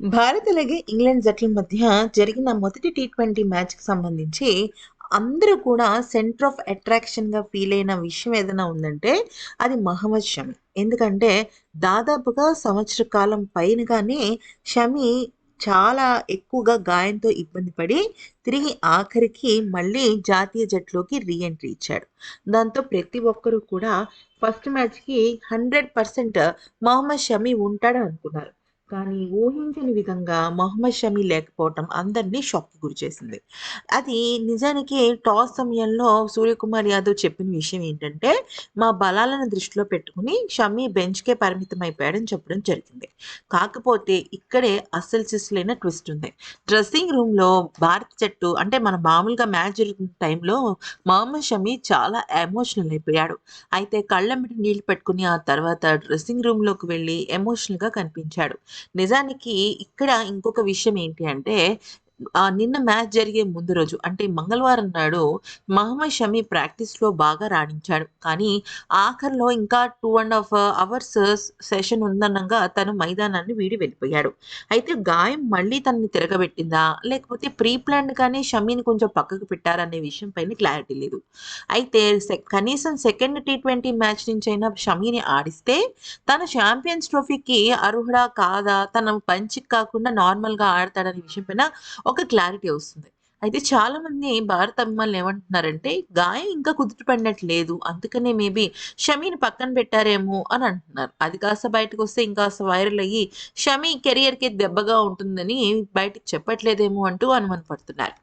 భారత్ అలాగే ఇంగ్లాండ్ జట్ల మధ్య జరిగిన మొదటి టీ ట్వంటీ మ్యాచ్కి సంబంధించి అందరూ కూడా సెంటర్ ఆఫ్ అట్రాక్షన్గా ఫీల్ అయిన విషయం ఏదైనా ఉందంటే అది మహమ్మద్ షమి. ఎందుకంటే దాదాపుగా సంవత్సర కాలం పైన కానీ షమి చాలా ఎక్కువగా గాయంతో ఇబ్బంది పడి తిరిగి ఆఖరికి మళ్ళీ జాతీయ జట్లోకి రీఎంట్రీ ఇచ్చాడు. దాంతో ప్రతి ఒక్కరూ కూడా ఫస్ట్ మ్యాచ్కి హండ్రెడ్ పర్సెంట్ మహమ్మద్ షమి ఉంటాడని అనుకున్నారు. కానీ ఊహించని విధంగా మొహమ్మద్ షమీ లేకపోవటం అందరినీ షాక్కి గురిచేసింది అది నిజానికి టాస్ సమయంలో సూర్యకుమార్ యాదవ్ చెప్పిన విషయం ఏంటంటే మా బలాలను దృష్టిలో పెట్టుకుని షమీ బెంచ్కే పరిమితం అయిపోయాడని చెప్పడం జరిగింది. కాకపోతే ఇక్కడే అస్సలు సిస్లైన ట్విస్ట్ ఉంది. డ్రెస్సింగ్ రూమ్లో భారత జట్టు అంటే మన మామూలుగా మ్యాచ్ జరుగుతున్న టైంలో మొహమ్మద్ షమీ చాలా ఎమోషనల్ అయిపోయాడు. అయితే కళ్ళమిటి నీళ్ళు పెట్టుకుని ఆ తర్వాత డ్రెస్సింగ్ రూమ్లోకి వెళ్ళి ఎమోషనల్గా కనిపించాడు. నిజానికి ఇక్కడ ఇంకొక విషయం ఏంటి అంటే నిన్న మ్యాచ్ జరిగే ముందు రోజు అంటే మంగళవారం నాడు మహమ్మద్ షమీ ప్రాక్టీస్లో బాగా రాణించాడు. కానీ ఆఖరిలో ఇంకా two and half hours session ఉందనగా తను మైదానాన్ని వీడి వెళ్ళిపోయాడు. అయితే గాయం మళ్ళీ తనని తిరగబెట్టిందా? లేకపోతే ప్రీ ప్లాన్గానే షమీని కొంచెం పక్కకు పెట్టారనే విషయం పైన క్లారిటీ లేదు. అయితే కనీసం సెకండ్ టీ ట్వంటీ మ్యాచ్ నుంచి అయినా షమీని ఆడిస్తే తన ఛాంపియన్స్ ట్రోఫీకి అర్హుడా కాదా? తన పంచికి కాకుండా నార్మల్గా ఆడతాడనే విషయం పైన ఒక క్లారిటీ వస్తుంది. అయితే చాలా మంది భారత అభిమానులు ఏమంటున్నారంటే గాయం ఇంకా కుదుటపడినట్లేదు అందుకనే మేబీ షమీని పక్కన పెట్టారేమో అని అంటున్నారు. అది కాస్త బయటకు వస్తే ఇంకాస్త వైరల్ అయ్యి షమీ కెరియర్కి దెబ్బగా ఉంటుందని బయటకు చెప్పట్లేదేమో అంటూ అనుమానపడుతున్నారు.